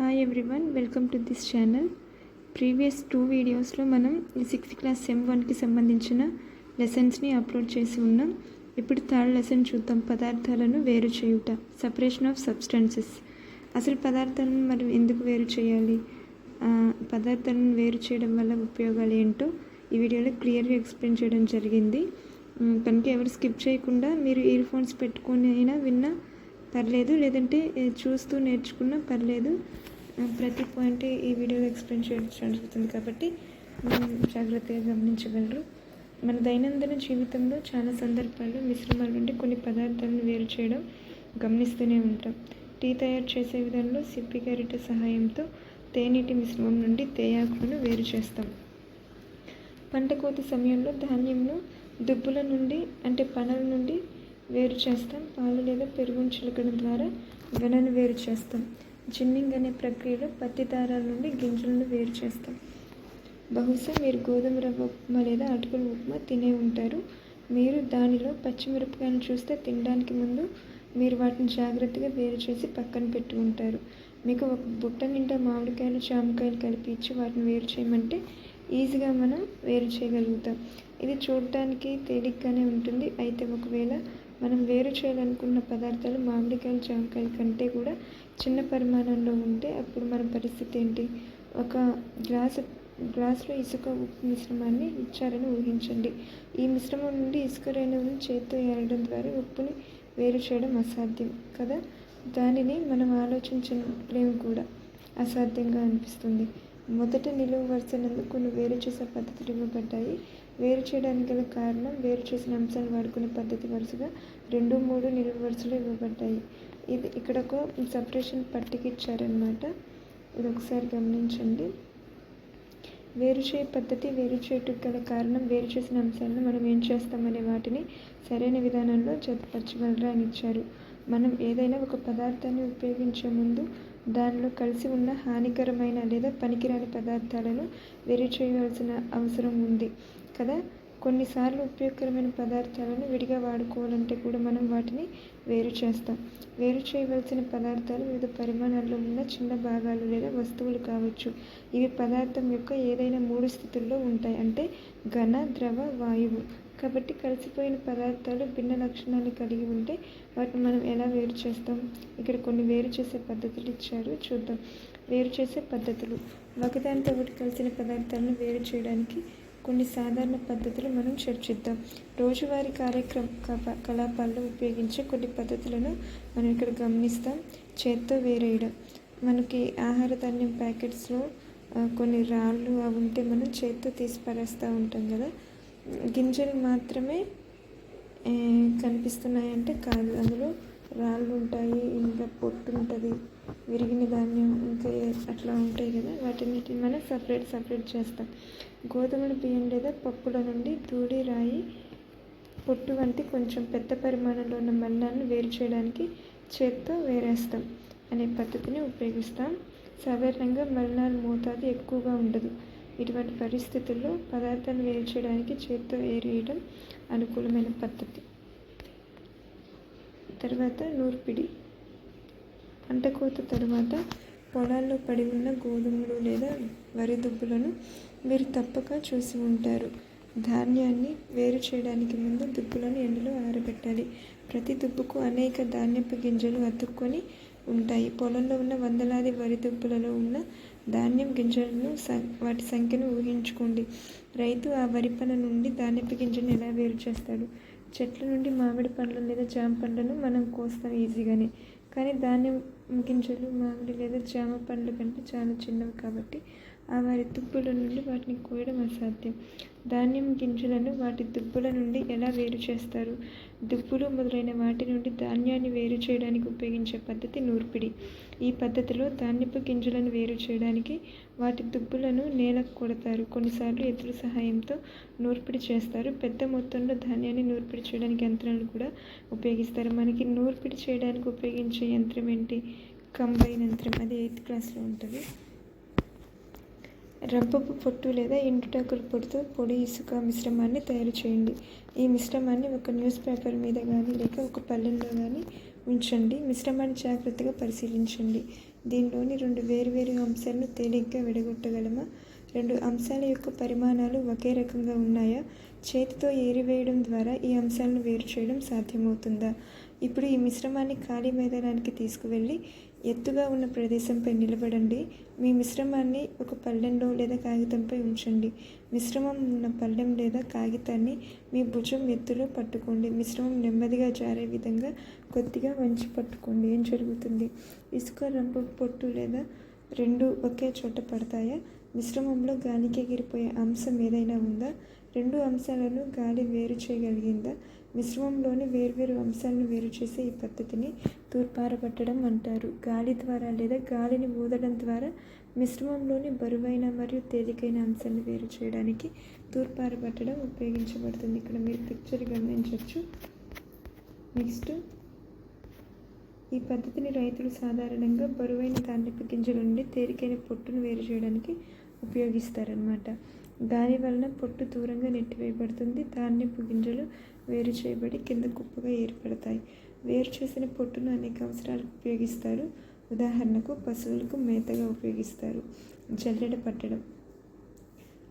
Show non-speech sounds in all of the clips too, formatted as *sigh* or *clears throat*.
Hi everyone welcome to this channel previous two వీడియోస్లో మనం ఈ సిక్స్త్ క్లాస్ సెమ్ వన్కి సంబంధించిన లెసన్స్ని అప్లోడ్ చేసి ఉన్నాం. ఇప్పుడు థర్డ్ లెసన్ చూద్దాం. పదార్థాలను వేరు చేయుట. సపరేషన్ ఆఫ్ సబ్స్టెన్సెస్ అసలు పదార్థాలను మనం ఎందుకు వేరు చేయాలి? పదార్థాలను వేరు చేయడం వల్ల ఉపయోగాలు ఏంటో ఈ వీడియోలో క్లియర్గా ఎక్స్ప్లెయిన్ చేయడం జరిగింది. కనుక ఎవరు స్కిప్ చేయకుండా మీరు ఇయర్ ఫోన్స్ పెట్టుకొని అయినా విన్నా పర్లేదు లేదంటే చూస్తూ నేర్చుకున్నా పర్లేదు. ప్రతి పాయింట్ ఈ వీడియోలో ఎక్స్ప్లెయిన్ చేయడం జరుగుతుంది కాబట్టి జాగ్రత్తగా గమనించగలరు. మన దైనందిన జీవితంలో చాలా సందర్భాల్లో మిశ్రమాల నుండి కొన్ని పదార్థాలను వేరు చేయడం గమనిస్తూనే ఉంటాం. టీ తయారు చేసే విధానంలో సిప్పి గరిట సహాయంతో తేనీటి మిశ్రమం నుండి తేయాకులను వేరు చేస్తాం. పంట కోత సమయంలో ధాన్యంను దుబ్బుల నుండి అంటే పనల నుండి వేరు చేస్తాం. పాలు లేదా పెరుగును చిలకడం ద్వారా వెనను వేరు చేస్తాం. జిన్నింగ్ అనే ప్రక్రియలో పత్తి దారాల నుండి గింజలను వేరు చేస్తాం. బహుశా మీరు గోధుమ రవ్వ ఉప్మా లేదా అటుకుల ఉప్మా తినే ఉంటారు. మీరు దానిలో పచ్చిమిరపకాయలు చూస్తే తినడానికి ముందు మీరు వాటిని జాగ్రత్తగా వేరు చేసి పక్కన పెట్టి ఉంటారు. మీకు ఒక బుట్ట నిండా మామిడికాయలు జామకాయలు కలిపి ఇచ్చి వాటిని వేరు చేయమంటే ఈజీగా మనం వేరు చేయగలుగుతాం. ఇది చూడటానికి తేలిగ్గానే ఉంటుంది. అయితే ఒకవేళ మనం వేరు చేయాలనుకున్న పదార్థాలు మామిడికాయలు జామకాయల కంటే కూడా చిన్న పరిమాణంలో ఉంటే అప్పుడు మన పరిస్థితి ఏంటి? ఒక గ్లాసు గ్లాసులో ఇసుక ఉప్పు మిశ్రమాన్ని ఇచ్చారని ఊహించండి. ఈ మిశ్రమం నుండి ఇసుక రేణువును చేత్తో ఏరడం ద్వారా ఉప్పుని వేరు చేయడం అసాధ్యం కదా? దానిని మనం ఆలోచించలేము కూడా. అసాధ్యంగా అనిపిస్తుంది. మొదట నిలువు వరుసనందు కొన్ని వేరు చేసే పద్ధతులు ఇవ్వబడ్డాయి. వేరు చేయడానికి గల కారణం వేరు చేసిన అంశాలు వాడుకునే పద్ధతి వరుసగా రెండు మూడు నిలువు వరుసలు ఇవ్వబడ్డాయి. ఇది ఇక్కడ ఒక సపరేషన్ పట్టికిచ్చారనమాట ఇది ఒకసారి గమనించండి. వేరు చేయ పద్ధతి వేరు చేయటం గల కారణం వేరు చేసిన అంశాలను మనం ఏం చేస్తామనే వాటిని సరైన విధానంలో జతపరచగలరా అని ఇచ్చారు. మనం ఏదైనా ఒక పదార్థాన్ని ఉపయోగించే ముందు దానిలో కలిసి ఉన్న హానికరమైన లేదా పనికిరాని పదార్థాలను వేరు చేయవలసిన అవసరం ఉంది. కదా? కొన్నిసార్లు ఉపయోగకరమైన పదార్థాలను విడిగా వాడుకోవాలంటే కూడా మనం వాటిని వేరు చేస్తాం. వేరు చేయవలసిన పదార్థాలు వివిధ పరిమాణాల్లో ఉన్న చిన్న భాగాలు లేదా వస్తువులు కావచ్చు. ఇవి పదార్థం యొక్క ఏదైనా మూడు స్థితుల్లో ఉంటాయి. అంటే ఘన ద్రవ వాయువు. కాబట్టి కలిసిపోయిన పదార్థాలు భిన్న లక్షణాలు కలిగి ఉంటే వాటిని మనం ఎలా వేరు చేస్తాం? ఇక్కడ కొన్ని వేరు చేసే పద్ధతులు ఇచ్చారు. చూద్దాం. వేరు చేసే పద్ధతులు. ఒకదానితో ఒకటి కలిసిన పదార్థాలను వేరు చేయడానికి కొన్ని సాధారణ పద్ధతులు మనం చర్చిద్దాం. రోజువారీ కార్యక్రమ కలాపాల్లో ఉపయోగించే కొన్ని పద్ధతులను మనం ఇక్కడ గమనిస్తాం. చేత్తో వేరేయడం. మనకి ఆహార ధాన్యం ప్యాకెట్స్లో కొన్ని రాళ్ళు అవి ఉంటే మనం చేత్తో తీసి పరేస్తూ ఉంటాం కదా. గింజలు మాత్రమే కనిపిస్తున్నాయంటే కాదు. అందులో రాళ్ళు ఉంటాయి ఇంకా పొట్టు ఉంటుంది విరిగిన ధాన్యం ఇంకా అట్లా ఉంటాయి కదా వాటిని మనం సపరేట్ సపరేట్ చేస్తాం. గోధుమల బియ్యం లేదా పప్పుల నుండి ధూళి రాయి పొట్టు వంటి కొంచెం పెద్ద పరిమాణంలో ఉన్న మన్నాలను వేరు చేయడానికి చేత్తో వేరేస్తాం అనే పద్ధతిని ఉపయోగిస్తాం. సాధారణంగా మలినాల మోతాదు ఎక్కువగా ఉండదు. ఇటువంటి పరిస్థితుల్లో పదార్థాన్ని వేరు చేయడానికి చేత్తో వేరేయడం అనుకూలమైన పద్ధతి. తర్వాత నూర్పిడి. పంట కోత తరువాత పొలాల్లో పడి ఉన్న గోధుమలు లేదా వరి దుబ్బులను మీరు తప్పక చూసి ఉంటారు. ధాన్యాన్ని వేరు చేయడానికి ముందు దుబ్బులను ఎండలో ఆరబెట్టాలి. ప్రతి దుబ్బుకు అనేక ధాన్యపు గింజలు అతుక్కొని ఉంటాయి. పొలంలో ఉన్న వందలాది వరి దుబ్బులలో ఉన్న ధాన్యం గింజలను సం- వాటి సంఖ్యను ఊహించుకోండి. రైతు ఆ వరి పన నుండి ధాన్యపు గింజను ఎలా వేరు చేస్తాడు? చెట్ల నుండి మామిడి పండ్లు లేదా జామ పండ్లను మనం కోస్తాం ఈజీగానే. కానీ ధాన్యం గింజలు మామిడి లేదా జామ పండ్ల కంటే చాలా చిన్నవి కాబట్టి ఆ వారి దుబ్బుల నుండి వాటిని కోయడం అసాధ్యం. ధాన్యం గింజలను వాటి దుబ్బుల నుండి ఎలా వేరు చేస్తారు? దుబ్బులు మొదలైన వాటి నుండి ధాన్యాన్ని వేరు చేయడానికి ఉపయోగించే పద్ధతి నూర్పిడి. ఈ పద్ధతిలో ధాన్యపు గింజలను వేరు చేయడానికి వాటి దుబ్బులను నేలకు కొడతారు. కొన్నిసార్లు ఎద్దుల సహాయంతో నూర్పిడి చేస్తారు. పెద్ద మొత్తంలో ధాన్యాన్ని నూర్పిడి చేయడానికి యంత్రాలు కూడా ఉపయోగిస్తారు. మనకి నూర్పిడి చేయడానికి ఉపయోగించే యంత్రం ఏంటి? కంబైన్ యంత్రం. అది ఎయిత్ క్లాస్లో ఉంటుంది. రంపపు పొట్టు లేదా ఎండుటాకుల పొడితో పొడి ఇసుక మిశ్రమాన్ని తయారు చేయండి. ఈ మిశ్రమాన్ని ఒక న్యూస్ పేపర్ మీద కానీ లేక ఒక పల్లెల్లో కానీ ఉంచండి మిశ్రమాన్ని జాగ్రత్తగా పరిశీలించండి. దీనిలోని రెండు వేరువేరు అంశాలను తేలిగ్గా విడగొట్టగలమా? రెండు అంశాల యొక్క పరిమాణాలు ఒకే రకంగా ఉన్నాయా? చేతితో ఏరివేయడం ద్వారా ఈ అంశాలను వేరు చేయడం సాధ్యమవుతుందా? ఇప్పుడు ఈ మిశ్రమాన్ని ఖాళీ మైదానానికి తీసుకువెళ్ళి ఎత్తుగా ఉన్న ప్రదేశంపై నిలబడండి. మీ మిశ్రమాన్ని ఒక పళ్ళెంలో లేదా కాగితంపై ఉంచండి. మిశ్రమం ఉన్న పళ్ళెం లేదా కాగితాన్ని మీ భుజం ఎత్తులో పట్టుకోండి. మిశ్రమం నెమ్మదిగా జారే విధంగా కొద్దిగా వంచి పట్టుకోండి. ఏం జరుగుతుంది? ఇసుక రంపు పొట్టు లేదా రెండు ఒకే చోట పడతాయా? మిశ్రమంలో గాలికి ఎగిరిపోయే అంశం ఏదైనా ఉందా? రెండు అంశాలను గాలి వేరు చేయగలిగిందా? మిశ్రమంలోని వేర్వేరు అంశాలను వేరు చేసే ఈ పద్ధతిని తూర్పారబట్టడం అంటారు. గాలి ద్వారా లేదా గాలిని ఊదడం ద్వారా మిశ్రమంలోని బరువైన మరియు తేలికైన అంశాన్ని వేరు చేయడానికి తూర్పారబట్టడం ఉపయోగించబడుతుంది. ఇక్కడ మీరు పిక్చర్ గమనించవచ్చు. నెక్స్ట్ ఈ పద్ధతిని రైతులు సాధారణంగా బరువైన ధాన్యపు గింజల నుండి తేలికైన పొట్టును వేరు చేయడానికి ఉపయోగిస్తారనమాట గాలి వలన పొట్టు దూరంగా నెట్టివేయబడుతుంది. ధాన్యపు గింజలు వేరు చేయబడి కింద కుప్పగా ఏర్పడతాయి. వేరు చేసిన పొట్టును అనేక అవసరాలకు ఉపయోగిస్తారు. ఉదాహరణకు పశువులకు మేతగా ఉపయోగిస్తారు. జల్లెడ పట్టడం.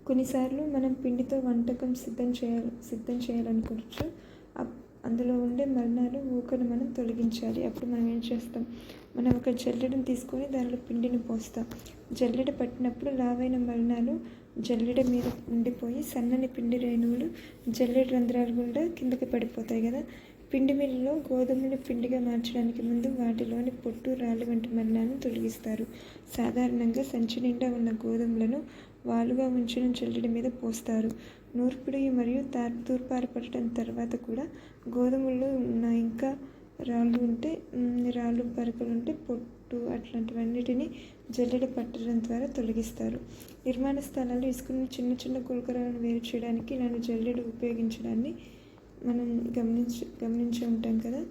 కొన్నిసార్లు మనం పిండితో వంటకం సిద్ధం చేయాలి సిద్ధం చేయాలనుకోవచ్చు. అందులో ఉండే మరణాలు ఊకను మనం తొలగించాలి. అప్పుడు మనం ఏం చేస్తాం? మనం ఒక జల్లెడను తీసుకొని దానిలో పిండిని పోస్తాం. జల్లెడ పట్టినప్పుడు లావైన మరణాలు జల్లెడ మీద ఉండిపోయి సన్నని పిండి రేణువులు జల్లెడ రంధ్రాలు కూడా కిందకి పడిపోతాయి కదా. పిండి మిల్లులో గోధుమలు పిండిగా మార్చడానికి ముందు వాటిలోని పొట్టు రాళ్ళు వంటి మలినాలను తొలగిస్తారు. సాధారణంగా సంచి నిండా ఉన్న గోధుమలను వాలుగా ఉంచిన జల్లెడ మీద పోస్తారు. నూర్పిడి మరియు తూర్పారపడటం తర్వాత కూడా గోధుమల్లో ఉన్న ఇంకా రాళ్ళు ఉంటే రాళ్ళు పరకలు ఉంటే పొట్టు అట్లాంటివన్నిటిని జల్లెడ పట్టడం ద్వారా తొలగిస్తారు. నిర్మాణ స్థలాల్లో ఇసుకుని చిన్న చిన్న గులకరాలను వేరు చేయడానికి ఇలాంటి జల్లెడ ఉపయోగించడాన్ని మనం గమనించి గమనించి ఉంటాం కదా?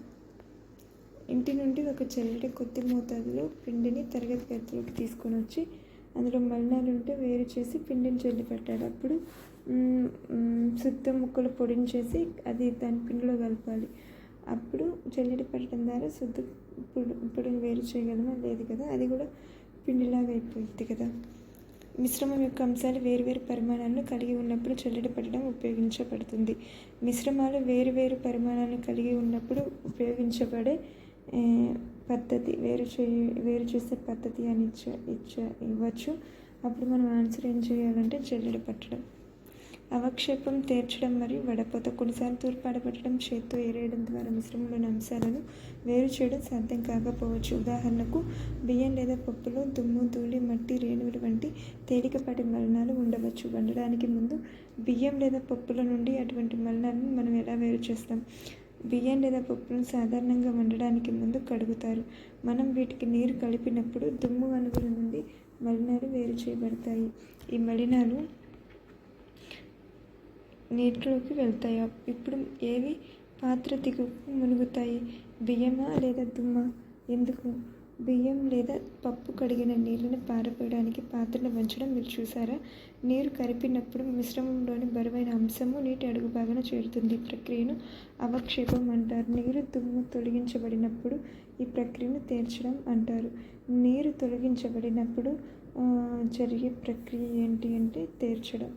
ఇంటి నుండి ఒక జల్లెడ కొద్ది మోతాదులో పిండిని తరగతి గదిలోకి తీసుకొని వచ్చి అందులో మలినాలు ఉంటే వేరు చేసి పిండిని జల్లి పెట్టాలి అప్పుడు శుద్ధ ముక్కలు పొడిని చేసి అది దాని పిండిలో కలపాలి. అప్పుడు జల్లెడ పెట్టడం ద్వారా శుద్ధ ఇప్పుడు వేరు చేయగలమా? లేదు కదా. అది కూడా పిండిలాగా అయిపోయింది కదా. మిశ్రమం యొక్క అంశాలు వేరువేరు పరిమాణాలను కలిగి ఉన్నప్పుడు జల్లెడ పట్టడం ఉపయోగించబడుతుంది. మిశ్రమాలు వేరు వేరు పరిమాణాలను కలిగి ఉన్నప్పుడు ఉపయోగించబడే పద్ధతి వేరు చేయ వేరు చేసే పద్ధతి అని ఇచ్చ ఇచ్చ ఇవ్వచ్చు. అప్పుడు మనం ఆన్సర్ ఏం చేయాలంటే జల్లెడ పట్టడం. అవక్షేపం తీర్చడం మరియు వడపోత కొన్నిసార్లు తూర్పాడబట్టడం చేత్తో ఏరేయడం ద్వారా మిశ్రమంలోని అంశాలను వేరు చేయడం సాధ్యం కాకపోవచ్చు. ఉదాహరణకు బియ్యం లేదా పప్పులో దుమ్ము ధూళి మట్టి రేణువులు వంటి తేలికపాటి మలినాలు ఉండవచ్చు. వండడానికి ముందు బియ్యం లేదా పప్పుల నుండి అటువంటి మలినాలను మనం ఎలా వేరు చేస్తాం? బియ్యం లేదా పప్పులను సాధారణంగా వండడానికి ముందు కడుగుతారు. మనం వీటికి నీరు కలిపినప్పుడు దుమ్ము అణువుల నుండి మలినాలు వేరు చేయబడతాయి. ఈ మలినాలు నీటిలోకి వెళ్తాయి? ఇప్పుడు ఏవి పాత్ర దిగువకు మునుగుతాయి? బియ్యమా లేదా దుమ్మ? ఎందుకు? బియ్యం లేదా పప్పు కడిగిన నీళ్ళని పారపోయడానికి పాత్రను వంచడం మీరు చూసారా నీరు కరిపినప్పుడు మిశ్రమంలోని బరువైన అంశము నీటి అడుగు భాగాన చేరుతుంది. ఈ ప్రక్రియను అవక్షేపం అంటారు. నీరు దుమ్ము తొలగించబడినప్పుడు ఈ ప్రక్రియను తేల్చడం అంటారు. నీరు తొలగించబడినప్పుడు జరిగే ప్రక్రియ ఏంటి అంటే తేర్చడం.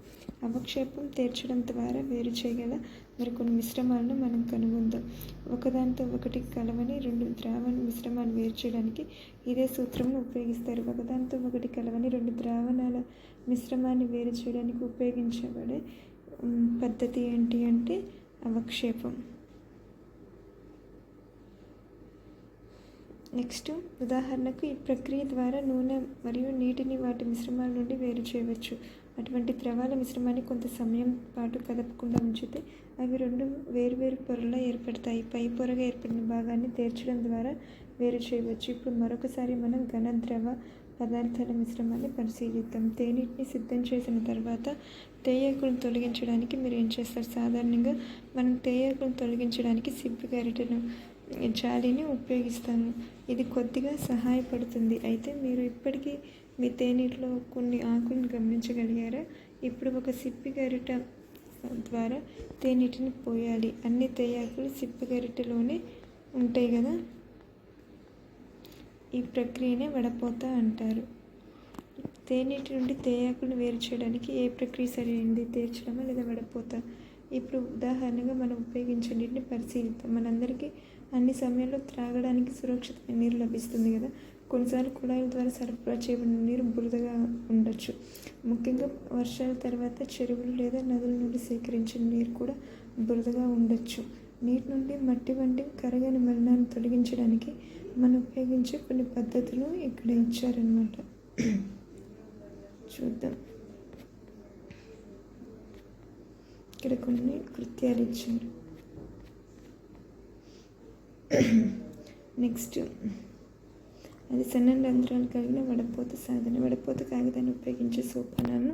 అవక్షేపం తేర్చడం ద్వారా వేరు చేయగల మరికొన్ని మిశ్రమాలను మనం కనుగొందాం. ఒకదానితో ఒకటి కలవని రెండు ద్రావణ మిశ్రమాన్ని వేరు చేయడానికి ఇదే సూత్రంను ఉపయోగిస్తారు. ఒకదానితో ఒకటి కలవని రెండు ద్రావణాల మిశ్రమాన్ని వేరు చేయడానికి ఉపయోగించబడే పద్ధతి ఏంటి అంటే అవక్షేపం. నెక్స్ట్ ఉదాహరణకు ఈ ప్రక్రియ ద్వారా నూనె మరియు నీటిని వాటి మిశ్రమాల నుండి వేరు చేయవచ్చు. అటువంటి ద్రవాల మిశ్రమాన్ని కొంత సమయం పాటు కదపకుండా ఉంచితే అవి రెండు వేరువేరు పొరలా ఏర్పడతాయి. పై పొరగా ఏర్పడిన భాగాన్ని తేర్చడం ద్వారా వేరు చేయవచ్చు. ఇప్పుడు మరొకసారి మనం ఘన ద్రవ పదార్థాల మిశ్రమాన్ని పరిశీలిద్దాం. తేనెటిని సిద్ధం చేసిన తర్వాత తేయాకులను తొలగించడానికి మీరు ఏం చేస్తారు? సాధారణంగా మనం తేయాకులను తొలగించడానికి సిబ్బు గరిటెను జాలిని ఉపయోగిస్తాను. ఇది కొద్దిగా సహాయపడుతుంది. అయితే మీరు ఇప్పటికీ మీ తేనీటిలో కొన్ని ఆకులను గమనించగలిగారా? ఇప్పుడు ఒక సిప్పి గరిట ద్వారా తేనెటిని పోయాలి. అన్ని తేయాకులు సిప్పి గరిటలోనే ఉంటాయి కదా? ఈ ప్రక్రియనే వడపోత అంటారు. తేనెటి నుండి తేయాకును వేరు చేయడానికి ఏ ప్రక్రియ సరైనది? తేర్చడమా లేదా వడపోత? ఇప్పుడు ఉదాహరణగా మనం ఉపయోగించే నీటిని పరిశీలిద్దాం. మనందరికీ అన్ని సమయాల్లో త్రాగడానికి సురక్షితమైన నీరు లభిస్తుంది కదా. కొన్నిసార్లు కుళాయిల ద్వారా సరఫరా చేయబడిన నీరు బురదగా ఉండొచ్చు. ముఖ్యంగా వర్షాల తర్వాత చెరువులు లేదా నదుల నుండి సేకరించిన నీరు కూడా బురదగా ఉండొచ్చు. నీటి నుండి మట్టి వంటి కరగని మలినాన్ని తొలగించడానికి మనం ఉపయోగించే కొన్ని పద్ధతులు ఇక్కడ ఇచ్చారనమాట చూద్దాం. ఇక్కడ కొన్ని కృత్యాలు ఇచ్చారు. *coughs* నెక్స్ట్ అది సన్నని రంధ్రాలు కలిగిన వడపోత సాధన. వడపోత కాగితాన్ని ఉపయోగించే సోపానాలను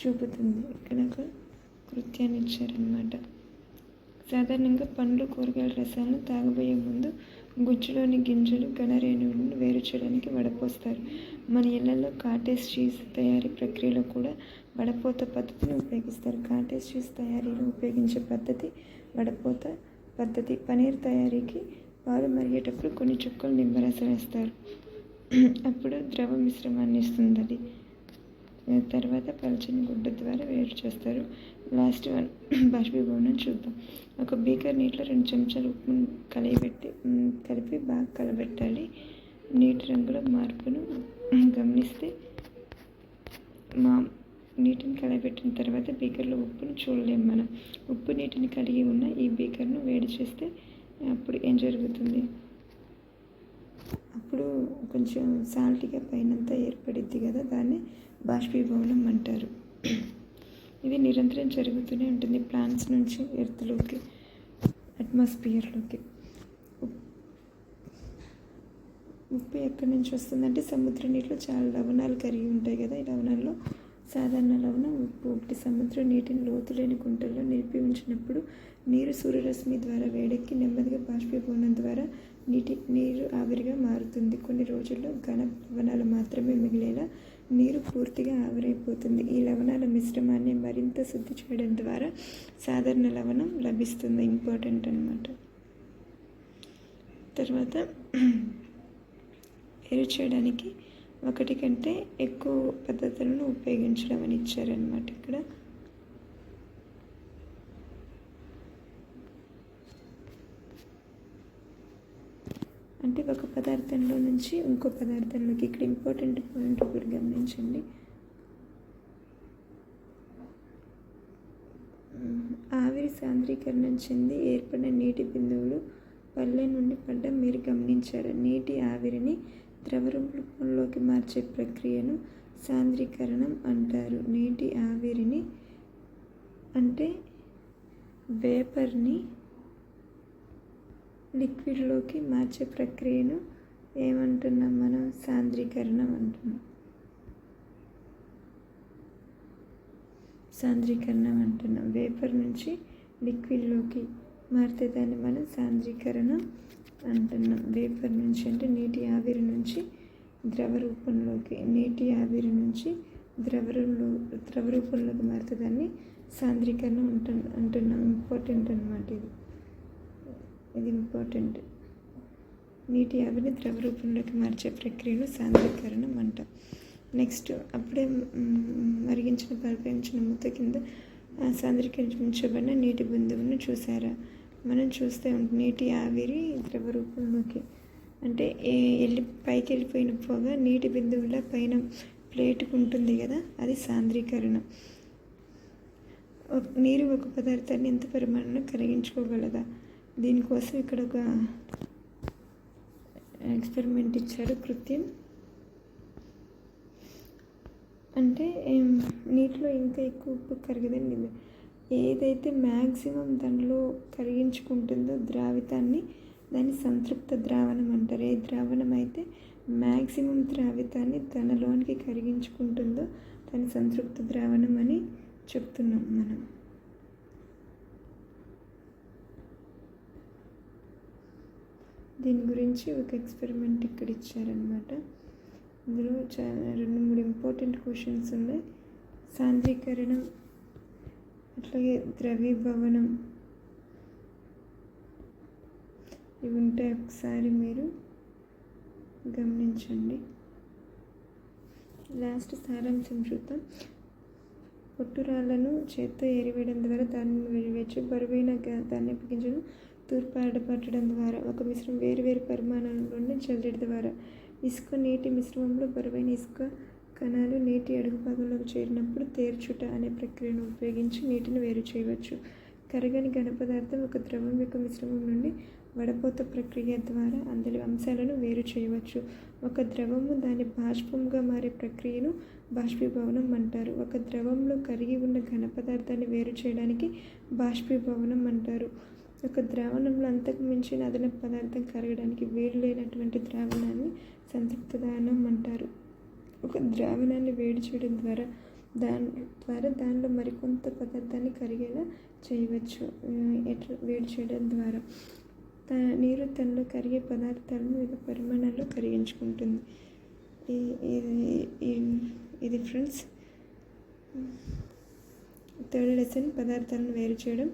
చూపుతుంది. ఇక్కడ ఒక కృత్యాన్ని ఇచ్చారనమాట సాధారణంగా పండ్లు కూరగాయల రసాలను తాగబోయే ముందు గుజ్జులోని గింజలు ఘనరేణువులను వేరు చేయడానికి వడపోస్తారు. మన ఇళ్ళలో కాటేజ్ చీజ్ తయారీ ప్రక్రియలో కూడా వడపోత పద్ధతిని ఉపయోగిస్తారు. కాటేజ్ చీజ్ తయారీలో ఉపయోగించే పద్ధతి వడపోత పద్ధతి. పనీర్ తయారీకి పాలు మరిగేటప్పుడు కొన్ని చుక్కలు నిమ్మరసం వేస్తారు అప్పుడు ద్రవ మిశ్రమాన్ని ఇస్తుంది అది తర్వాత పలచని గుడ్డ ద్వారా వేరు చేస్తారు. లాస్ట్ వన్ బాష్పీభవనం చూద్దాం. ఒక బీకర్ నీటిలో రెండు చెంచాలు ఉప్పు కలిపెట్టి కలిపి బాగా కలబెట్టాలి. నీటి రంగులో మార్పును గమనిస్తే మా నీటిని కలబెట్టిన తర్వాత బీకర్లో ఉప్పును చూడలేము మనం. ఉప్పు నీటిని కలిగి ఉన్న ఈ బీకర్ను వేడి చేస్తే అప్పుడు ఏం జరుగుతుంది? అప్పుడు కొంచెం సాల్ట్గా పైనంతా ఏర్పడిద్ది కదా దాన్ని బాష్పీభవనం అంటారు. ఇది నిరంతరం జరుగుతూనే ఉంటుంది ప్లాంట్స్ నుంచి ఎర్త్లోకి అట్మాస్ఫియర్లోకి. ఉప్పు ఎక్కడి నుంచి వస్తుందంటే సముద్ర నీటిలో చాలా లవణాలు కరిగి ఉంటాయి కదా ఈ లవణాల్లో సాధారణ లవణం ఉప్పు. ఒకటి సముద్ర నీటిని లోతులేని గుంటల్లో నిలిపి ఉంచినప్పుడు నీరు సూర్యరశ్మి ద్వారా వేడెక్కి నెమ్మదిగా బాష్పీభవనం ద్వారా నీటి నీరు ఆవిరిగా మారుతుంది. కొన్ని రోజుల్లో ఘన లవణాలు మాత్రమే మిగిలేలా నీరు పూర్తిగా ఆవిరైపోతుంది. ఈ లవణాల మిశ్రమాన్ని మరింత శుద్ధి చేయడం ద్వారా సాధారణ లవణం లభిస్తుంది. ఇంపార్టెంట్ అనమాట తర్వాత *clears throat* వేరు చేయడానికి ఒకటి కంటే ఎక్కువ పద్ధతులను ఉపయోగించడం అని ఇచ్చారనమాట ఇక్కడ. అంటే ఒక పదార్థంలో నుంచి ఇంకో పదార్థంలోకి ఇక్కడ ఇంపార్టెంట్ పాయింట్ ఒకటి గమనించండి. ఆవిరి సాంద్రీకరణం చెంది ఏర్పడిన నీటి బిందువులు పల్లె నుండి పడ్డం మీరు గమనించారు. నీటి ఆవిరిని ద్రవ రూపంలోకి మార్చే ప్రక్రియను సాంద్రీకరణం అంటారు. నీటి ఆవిరిని అంటే వేపర్ని లిక్విడ్లోకి మార్చే ప్రక్రియను ఏమంటున్నాం మనం? సాంద్రీకరణం అంటున్నాం. సాంద్రీకరణం అంటున్నాం. వేపర్ నుంచి లిక్విడ్లోకి మారితే దాన్ని మనం సాంద్రీకరణం అంటున్నాం. వేపర్ నుంచి అంటే నీటి ఆవిరి నుంచి ద్రవ రూపంలోకి నీటి ఆవిరి నుంచి ద్రవ ద్రవ రూపంలోకి మారితే దాన్ని సాంద్రీకరణ అంటు అంటున్నాం. ఇంపార్టెంట్ అనమాట ఇది. ఇది ఇంపార్టెంట్. నీటి ఆవిరి ద్రవ రూపంలోకి మార్చే ప్రక్రియను సాంద్రీకరణం అంట నెక్స్ట్ అప్పుడే మరిగించిన పరిపించిన మూత కింద సాంద్రీకరించబడిన నీటి బిందువును చూసారా మనం చూస్తే నీటి ఆవిరి ద్రవ రూపంలోకి అంటే వెళ్ళి పైకి వెళ్ళిపోయిన పోగా నీటి బిందువుల పైన ప్లేట్కు ఉంటుంది కదా అది సాంద్రీకరణ. నీరు ఒక పదార్థాన్ని ఎంత పరిమాణంలో కరిగించుకోగలదా? దీనికోసం ఇక్కడ ఒక ఎక్స్పెరిమెంట్ ఇచ్చారు కృత్యం. అంటే నీటిలో ఇంకా ఎక్కువ ఉప్పు కరిగదండి. ఏదైతే మ్యాక్సిమం దానిలో కరిగించుకుంటుందో ద్రావితాన్ని దాన్ని సంతృప్త ద్రావణం అంటారు. ఏ ద్రావణం అయితే మ్యాక్సిమం ద్రావితాన్ని తనలోనికి కరిగించుకుంటుందో దాన్ని సంతృప్త ద్రావణం అని చెప్తున్నాం మనం. దీని గురించి ఒక ఎక్స్పెరిమెంట్ ఇక్కడ ఇచ్చారనమాట ఇందులో చాలా రెండు మూడు ఇంపార్టెంట్ క్వశ్చన్స్ ఉన్నాయి. సాంద్రీకరణం అట్లాగే ద్రవీభవనం. ఇవి ఉంటాయి ఒకసారి మీరు గమనించండి. లాస్ట్ సారాంశం చూద్దాం. పొట్టురాళ్ళను చేత్తో ఏరివేయడం ద్వారా దాన్ని వేయవచ్చు బరువైన దాన్ని ధాన్యపు గింజలు తూర్పు ద్వారా ఒక మిశ్రమం వేరు వేరు నుండి చల్లడం ద్వారా ఇసుక నీటి మిశ్రమంలో బరువైన ఇసుక కణాలు నీటి అడుగు భాగంలోకి చేరినప్పుడు తేర్చుట అనే ప్రక్రియను ఉపయోగించి నీటిని వేరు చేయవచ్చు. కరగని ఘన పదార్థం ఒక ద్రవం యొక్క మిశ్రమం నుండి వడపోత ప్రక్రియ ద్వారా అందులో అంశాలను వేరు చేయవచ్చు. ఒక ద్రవము దాని బాష్పంగా మారే ప్రక్రియను బాష్పీభవనం అంటారు. ఒక ద్రవంలో కరిగి ఉన్న ఘన పదార్థాన్ని వేరు చేయడానికి బాష్పీభవనం అంటారు. ఒక ద్రావణంలో అంతకు మించిన అదనపు పదార్థం కరగడానికి వేడి లేనటువంటి ద్రావణాన్ని సంతృప్త దానం అంటారు. ఒక ద్రావణాన్ని వేడి చేయడం ద్వారా దాని ద్వారా దానిలో మరికొంత పదార్థాన్ని కరిగేలా చేయవచ్చు. ఎట్లా? వేడి చేయడం ద్వారా. నీరు తనలో కరిగే పదార్థాలను వివిధ పరిమాణాల్లో కరిగించుకుంటుంది. ఇది ఇది ఫ్రెండ్స్ థర్డ్ లెసన్ పదార్థాలను వేరు చేయడం.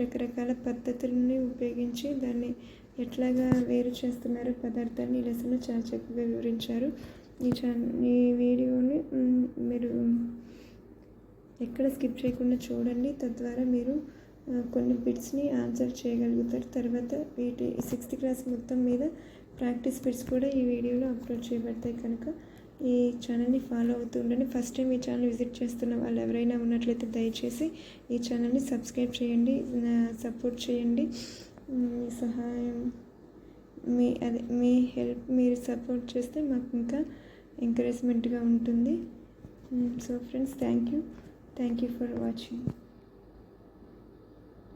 రకరకాల పద్ధతులని ఉపయోగించి దాన్ని ఎట్లాగా వేరు చేస్తున్నారో పదార్థాన్ని ఈ లెసన్లో చాలా చక్కగా వివరించారు. ఈ ఛా ఈ వీడియోని మీరు ఎక్కడ స్కిప్ చేయకుండా చూడండి. తద్వారా మీరు కొన్ని బిట్స్ని ఆన్సర్ చేయగలుగుతారు. తర్వాత వీటి సిక్స్త్ క్లాస్ మొత్తం మీద ప్రాక్టీస్ బిట్స్ కూడా ఈ వీడియోలో అప్లోడ్ చేయబడతాయి కనుక ఈ ఛానల్ని ఫాలో అవుతూ ఉండండి. ఫస్ట్ టైం ఈ ఛానల్ విజిట్ చేస్తున్న వాళ్ళు ఎవరైనా ఉన్నట్లయితే దయచేసి ఈ ఛానల్ని సబ్స్క్రైబ్ చేయండి. సపోర్ట్ చేయండి. మీ సహాయం మీ అదే మీ హెల్ప్ మీరు సపోర్ట్ చేస్తే మాకు ఇంకా ఎంకరేజ్మెంట్గా ఉంటుంది. So friends thank you thank you for watching